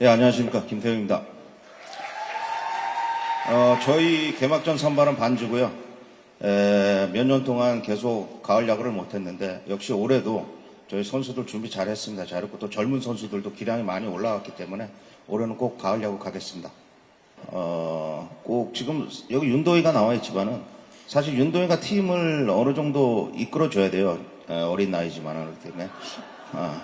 예, 안녕하십니까. 김태형입니다. 어, 저희 개막전 선발은 반주고요. 몇 년 동안 계속 가을 야구를 못했는데 역시 올해도 저희 선수들 준비 잘했습니다. 잘했고 또 젊은 선수들도 기량이 많이 올라왔기 때문에 올해는 꼭 가을 야구 가겠습니다. 어, 꼭 지금 여기 윤도희가 나와 있지만은 사실 윤도희가 팀을 어느 정도 이끌어줘야 돼요. 에, 어린 나이지만은 그렇기 때문에. 아,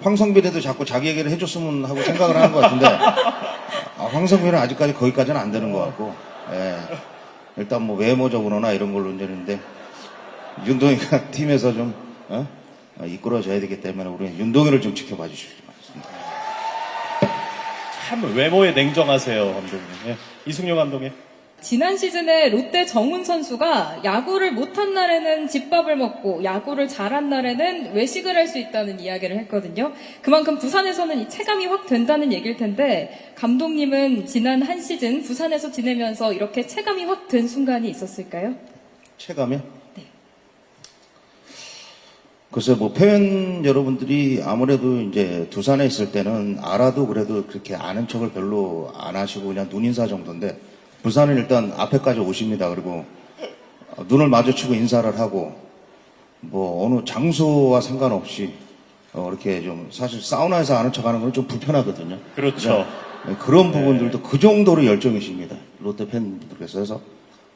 황성빈에도 자꾸 자기 얘기를 해줬으면 하고 생각을 하는 것 같은데 아, 황성빈은 아직까지 거기까지는 안 되는 것 같고 예. 일단 뭐 외모적으로나 이런 걸로 이제는데 윤동이가 팀에서 좀 어? 어, 이끌어줘야 되기 때문에 우리 윤동이를 좀 지켜봐 주십시오. 참 외모에 냉정하세요, 감독님. 예. 이승용 감독님. 지난 시즌에 롯데 정훈 선수가 야구를 못한 날에는 집밥을 먹고 야구를 잘한 날에는 외식을 할 수 있다는 이야기를 했거든요. 그만큼 부산에서는 이 체감이 확 된다는 얘기일 텐데 감독님은 지난 한 시즌 부산에서 지내면서 이렇게 체감이 확 된 순간이 있었을까요? 체감이요? 네. 글쎄 뭐 팬 여러분들이 아무래도 이제 두산에 있을 때는 알아도 그래도 그렇게 아는 척을 별로 안 하시고 그냥 눈인사 정도인데 부산은 일단 앞에까지 오십니다. 그리고 어, 눈을 마주치고 인사를 하고 뭐 어느 장소와 상관없이 어, 이렇게 좀 사실 사우나에서 아는 척하는 건 좀 불편하거든요. 그렇죠. 네, 그런 부분들도 그 정도로 열정이십니다. 롯데 팬분들께서. 그래서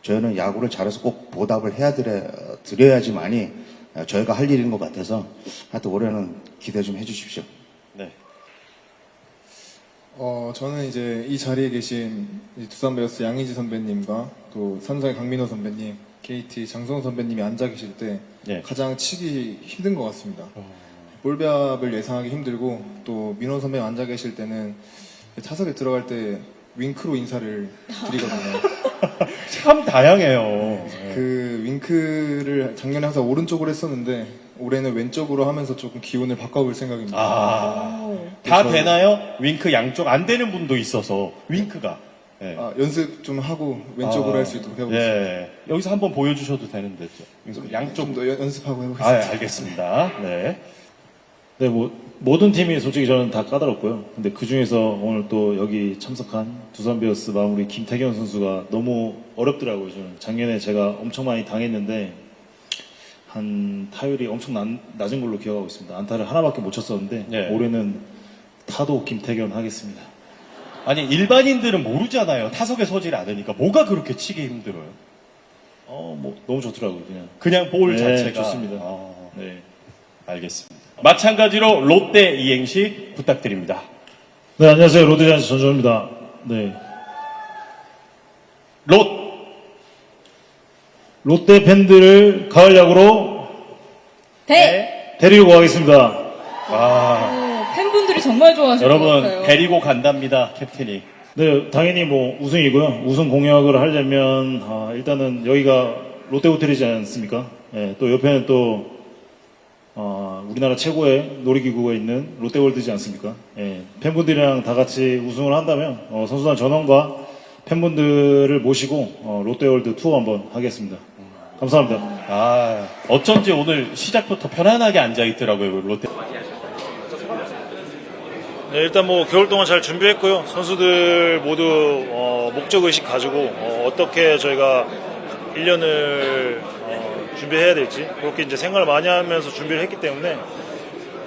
저희는 야구를 잘해서 꼭 보답을 해야 드려, 드려 야지만이 저희가 할 일인 것 같아서 하여튼 올해는 기대 좀 해주십시오. 네. 어, 저는 이제 이 자리에 계신 이 두산 베어스 양의지 선배님과 또 삼성의 강민호 선배님, KT 장성호 선배님이 앉아 계실 때 네. 가장 치기 힘든 것 같습니다. 볼배합을 예상하기 힘들고 또 민호 선배님 앉아 계실 때는 타석에 들어갈 때 윙크로 인사를 드리거든요. 참 다양해요. 예. 그 윙크를 작년에 항상 오른쪽으로 했었는데 올해는 왼쪽으로 하면서 조금 기운을 바꿔볼 생각입니다. 아, 다 되나요? 윙크 양쪽 안 되는 분도 있어서 윙크가. 예. 아, 연습 좀 하고 왼쪽으로 아, 할 수 있도록 해보겠습니다. 예. 여기서 한번 보여주셔도 되는데. 양쪽. 좀더 연습하고 아, 해보겠습니다. 알겠습니다. 네. 네, 뭐 모든 팀이 솔직히 저는 다 까다롭고요. 근데 그 중에서 오늘 또 여기 참석한 두산 베어스 마무리 김태경 선수가 너무 어렵더라고요. 저는 작년에 제가 엄청 많이 당했는데 한 타율이 엄청 난- 낮은 걸로 기억하고 있습니다. 안타를 하나밖에 못 쳤었는데 네. 올해는 타도 김태경 하겠습니다. 아니, 일반인들은 모르잖아요. 타석에 서질 않으니까. 뭐가 그렇게 치기 힘들어요? 어, 뭐 너무 좋더라고요. 그냥. 그냥 볼 네, 자체가. 좋습니다. 아, 네. 알겠습니다. 마찬가지로 롯데 이행시 부탁드립니다. 네, 안녕하세요. 롯데자이언츠 전조입니다. 네. 롯, 롯데 팬들을 가을 야구로 대! 데리고 가겠습니다. 아, 오, 팬분들이 정말 좋아하실 것 여러분, 같아요. 데리고 간답니다, 캡틴이. 네, 당연히 뭐 우승이고요. 우승 공약을 하려면 아, 일단은 여기가 롯데 호텔이지 않습니까? 예, 또 옆에는 또 아, 우리나라 최고의 놀이기구가 있는 롯데월드지 않습니까? 예, 팬분들이랑 다 같이 우승을 한다면 어, 선수단 전원과 팬분들을 모시고 어, 롯데월드 투어 한번 하겠습니다. 감사합니다. 아, 어쩐지 오늘 시작부터 편안하게 앉아 있더라고요, 롯데. 네, 일단 뭐 겨울 동안 잘 준비했고요. 선수들 모두 어, 목적 의식 가지고 어, 떻게 저희가 1년을 준비해야 될지 그렇게 이제 생각을 많이 하면서 준비를 했기 때문에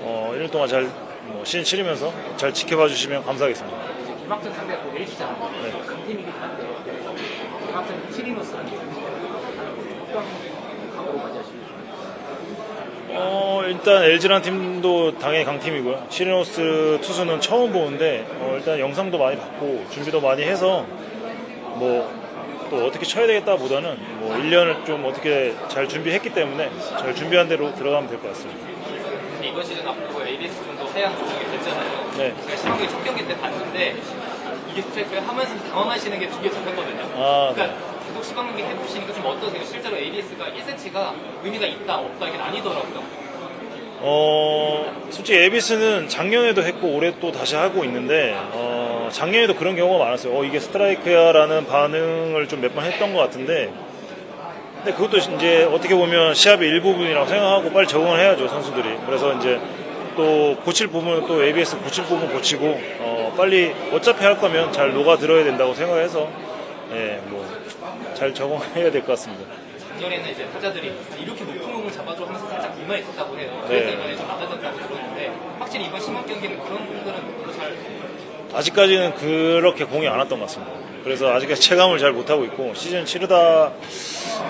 어, 1년 동안 잘 뭐, 시즌 치르면서 잘 지켜봐 주시면 감사하겠습니다. 개막전 상대가 또 LG잖아요. 강팀이긴 한데 개막전 치리노스라는 각오로 어, 일단 LG라는 팀도 당연히 강팀이고요. 시리노스 투수는 처음 보는데 어, 일단 영상도 많이 봤고 준비도 많이 해서 뭐 또 어떻게 쳐야 되겠다 보다는 뭐 1년을 좀 어떻게 잘 준비했기 때문에 잘 준비한 대로 들어가면 될 것 같습니다. 근데 이번 시즌 앞두고 ABS 정도 하향 조정이 됐잖아요. 네. 제가 시간이 첫 경기 때 봤는데 이게 스트라이크 하면서 당황하시는 게 되게 적혔거든요. 아, 그러니까 계속 시간 경기 해보시니까 좀 어떠세요? 실제로 ABS가 1cm가 의미가 있다 없다 이게 아니더라고요. 어, 솔직히 에비스는 작년에도 했고 올해 또 다시 하고 있는데 어, 작년에도 그런 경우가 많았어요. 어, 이게 스트라이크야라는 반응을 좀 몇 번 했던 것 같은데 근데 그것도 이제 어떻게 보면 시합의 일부분이라고 생각하고 빨리 적응을 해야죠 선수들이. 그래서 이제 또 고칠 부분은 또 ABS 고칠 부분 고치고 어, 빨리 어차피 할 거면 잘 녹아 들어야 된다고 생각해서 예, 뭐잘 적응해야 될 것 같습니다. 작년에는 이제 타자들이 이렇게 높은 공을 잡아줘 하면서 살짝 민망했었다고 해요. 그래서 네. 이번에 좀 낮아졌다고 들었는데 확실히 이번 10만 경기는 그런 별로 잘 아직까지는 그렇게 공이 안 왔던 것 같습니다. 그래서 아직까지 체감을 잘 못하고 있고 시즌 치르다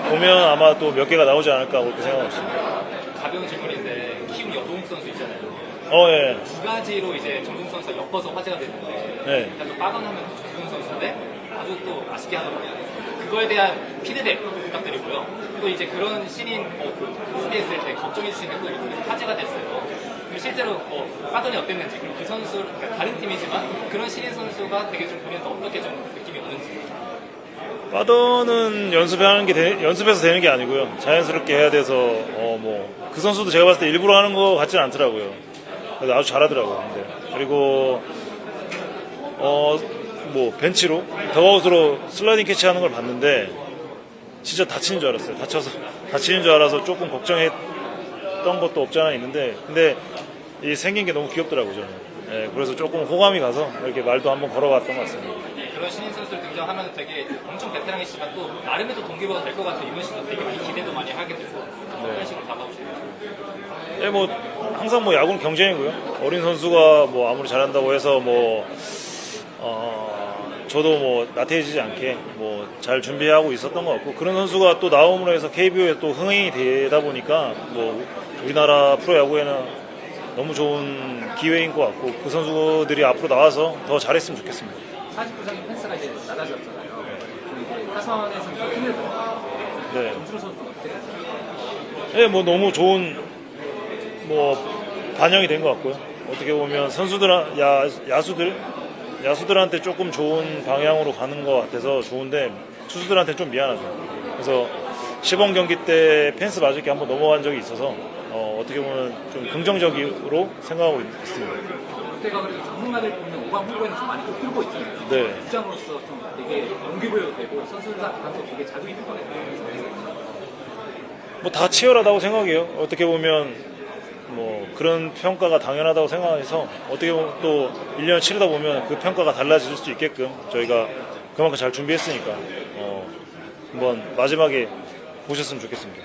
보면 아마 또 몇 개가 나오지 않을까 그렇게 생각하고 있습니다. 가벼운 질문인데 키움 여동욱 선수 있잖아요. 어, 예. 두 가지로 이제 정동 선수가 엮어서 화제가 됐는데 네. 일단 또 빠던하면 정동 선수인데 아주 또 아쉽게 하더라고요. 그거에 대한 피드백 부탁드리고요. 또 이제 그런 신인 어, 그 SBS일 때 걱정해 주신 그래서 화제가 됐어요. 실제로 어, 빠던이 어땠는지 그리고 그 선수 그러니까 다른 팀이지만 그런 신인 선수가 되게 좀 본인한테 어떻게 좀 느낌이 오는지 빠더는 연습하는 게 되- 연습해서 되는 게 아니고요. 자연스럽게 해야 돼서 어 뭐 그 선수도 제가 봤을 때 일부러 하는 거 같지는 않더라고요. 그래서 아주 잘하더라고요. 근데 그리고 어 뭐 벤치로 더아웃으로 슬라이딩 캐치하는 걸 봤는데 진짜 다치는 줄 알았어요. 다쳐서 다치는 줄 알아서 조금 걱정했던 것도 없지 않아 있는데 근데 이 생긴 게 너무 귀엽더라고요. 저는. 예, 그래서 조금 호감이 가서 이렇게 말도 한번 걸어봤던 것 같습니다. 그런 신인 선수들 등장하면 되게 엄청 베테랑이시지만 또 나름의 또 동기부여가 될 것 같아요. 이번 시즌 되게 많이 기대도 많이 하게 돼서 그런 식으로 다가오시는 예, 뭐 항상 뭐 야구는 경쟁이고요. 어린 선수가 뭐 아무리 잘한다고 해서 뭐 어, 저도 뭐 나태해지지 않게 뭐 잘 준비하고 있었던 것 같고 그런 선수가 또 나옴으로 해서 KBO에 또 흥행이 되다 보니까 뭐 우리나라 프로야구에는 너무 좋은 기회인 것 같고 그 선수들이 앞으로 나와서 더 잘했으면 좋겠습니다. 49장의 펜스가 이제 낮아졌잖아요. 그리고 타선에서 힘을 더 네. 주로 선수 어때요? 네, 뭐 너무 좋은 뭐 반영이 된 것 같고요. 어떻게 보면 선수들 야 야수들 야수들한테 조금 좋은 방향으로 가는 것 같아서 좋은데 투수들한테 좀 미안하죠. 그래서 시범 경기 때 펜스 맞을 게 한번 넘어간 적이 있어서 어, 떻게 보면 좀 긍정적으로 생각하고 있- 있습니다. 롯데가 그래도 전문가들 뽑는 5강 후보에는 좀 많이 또 들고 있잖아요. 네. 주장으로서 좀 되게 동기부여도 되고 선수들한테 되게 자극이 될 거예요. 뭐 다 치열하다고 생각해요. 어떻게 보면 뭐 그런 평가가 당연하다고 생각해서 어떻게 보면 또 1년 치르다 보면 그 평가가 달라질 수 있게끔 저희가 그만큼 잘 준비했으니까 어 한번 마지막에 보셨으면 좋겠습니다.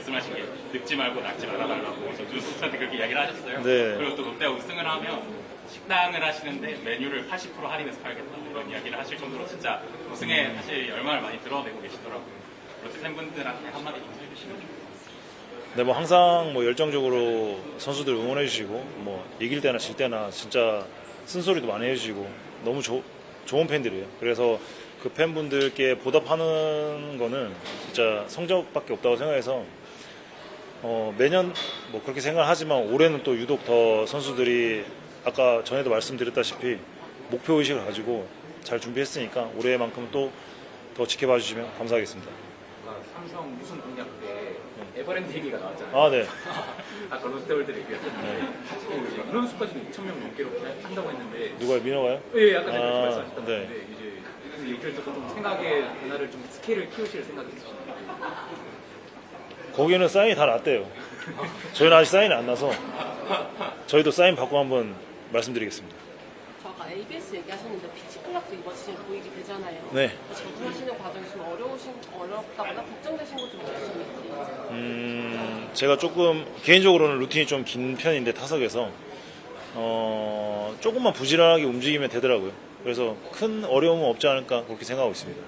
말씀하신 게 늙지 말고 낙지 말아달라고 전준우 선수한테 그렇게 이야기를 하셨어요. 네. 그리고 또 롯데가 우승을 하면 식당을 하시는데 메뉴를 80% 할인해서 팔겠다 이런 이야기를 하실 정도로 진짜 우승에 사실 열망을 많이 드러내고 계시더라고요. 롯데 팬분들한테 한마디 좀 해주시면 좋겠어요. 네, 뭐 항상 뭐 열정적으로 선수들 응원해 주시고 뭐 이길 때나 질 때나 진짜 쓴소리도 많이 해 주시고 너무 조- 좋은 팬들이에요. 그래서 그 팬분들께 보답하는 거는 진짜 성적밖에 없다고 생각해서 어, 매년 뭐 그렇게 생각하지만 올해는 또 유독 더 선수들이 아까 전에도 말씀드렸다시피 목표 의식을 가지고 잘 준비했으니까 올해만큼 또 더 지켜봐 주시면 감사하겠습니다. 삼성 우승 공약 때 에버랜드 얘기가 나왔잖아요. 아, 네. 아까 롯데월드 얘기했는데 그런 수까지 2천 명 넘게 이렇게 한다고 했는데 누가요? 민호가요? 예, 아까 제가 아, 말씀하셨던 네. 건데 이제 그 얘기를 듣고 좀 생각의 변화를 좀 스케일을 키우실 생각이 있으신가요? 거기는 사인이 다 났대요. 저희는 아직 사인이 안 나서 저희도 사인 받고 한번 말씀드리겠습니다. 저 아까 ABS 얘기하셨는데 피치 클락도 이번 시즌 보이게 되잖아요. 네. 적응하시는 과정이 좀 어려우신 어렵다거나 걱정되신 것좀 있으신지. 음, 제가 조금 개인적으로는 루틴이 좀 긴 편인데 타석에서 어, 조금만 부지런하게 움직이면 되더라고요. 그래서 큰 어려움은 없지 않을까 그렇게 생각하고 있습니다.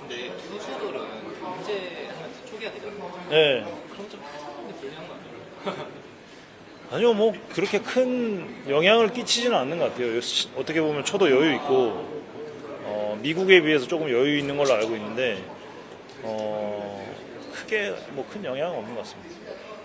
근데 투수들은 언제 되거든요. 네. 그럼 좀 타선이 불리한 거 아니에요? 아니요, 뭐 그렇게 큰 영향을 끼치지는 않는 것 같아요. 시- 어떻게 보면 초도 여유 있고 어, 미국에 비해서 조금 여유 있는 걸로 알고 있는데 어, 크게 뭐 큰 영향은 없는 것 같습니다.